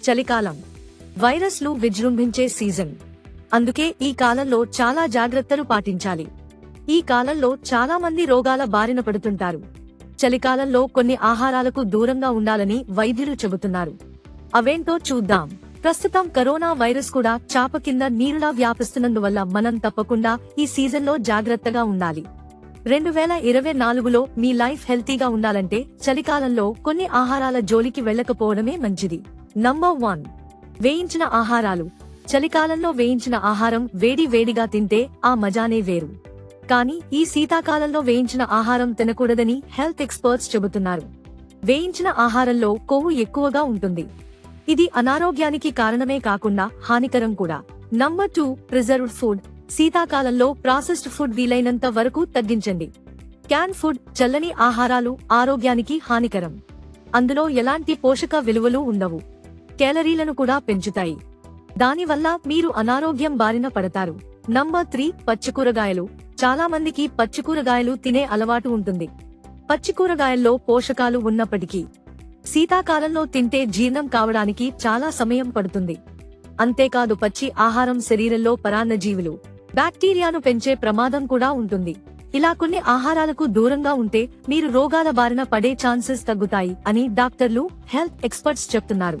చలికాలం. వైరస్లు విజృంభించే సీజన్. అందుకే ఈ కాలంలో చాలా జాగ్రత్తలు పాటించాలి. ఈ కాలంలో చాలా మంది రోగాల బారిన పడుతుంటారు. చలికాలంలో కొన్ని ఆహారాలకు దూరంగా ఉండాలని వైద్యులు చెబుతున్నారు. అవేంటో చూద్దాం. ప్రస్తుతం కరోనా వైరస్ కూడా చాప కింద నీరులా వ్యాపిస్తున్నందువల్ల మనం తప్పకుండా ఈ సీజన్లో జాగ్రత్తగా ఉండాలి. రెండు వేల ఇరవై నాలుగులో మీ లైఫ్ హెల్తీగా ఉండాలంటే చలికాలంలో కొన్ని ఆహారాల జోలికి వెళ్ళకపోవడమే మంచిది. నంబర్ వన్ వేయించిన ఆహారాలు. చలికాలంలో వేయించిన ఆహారం వేడి వేడిగా తింటే ఆ మజానే వేరు. కానీ ఈ శీతాకాలంలో వేయించిన ఆహారం తినకూడదని హెల్త్ ఎక్స్పర్ట్స్ చెబుతున్నారు. వేయించిన ఆహారంలో కొవ్వు ఎక్కువగా ఉంటుంది. ఇది అనారోగ్యానికి కారణమే కాకుండా హానికరం కూడా. నంబర్ టూ ప్రిజర్వ్డ్ ఫుడ్ శీతాకాలంలో ప్రాసెస్డ్ ఫుడ్ వీలైనంత వరకు తగ్గించండి. క్యాన్ ఫుడ్ చల్లని ఆహారాలు ఆరోగ్యానికి హానికరం. అందులో ఎలాంటి పోషక విలువలు ఉండవు. కేలరీలను కూడా పెంచుతాయి. దానివల్ల మీరు అనారోగ్యం బారిన పడతారు. నంబర్ త్రీ పచ్చికూరగాయలు. చాలా మందికి పచ్చికూరగాయలు తినే అలవాటు ఉంటుంది. పచ్చికూరగాయల్లో పోషకాలు ఉన్నప్పటికీ శీతాకాలంలో తింటే జీర్ణం కావడానికి చాలా సమయం పడుతుంది. అంతేకాదు పచ్చి ఆహారం శరీరంలో పరాన్నజీవులు బ్యాక్టీరియాను పెంచే ప్రమాదం కూడా ఉంటుంది. ఇలా కొన్ని ఆహారాలకు దూరంగా ఉంటే మీరు రోగాల బారిన పడే ఛాన్సెస్ తగ్గుతాయి అని డాక్టర్లు హెల్త్ ఎక్స్పర్ట్స్ చెప్తున్నారు.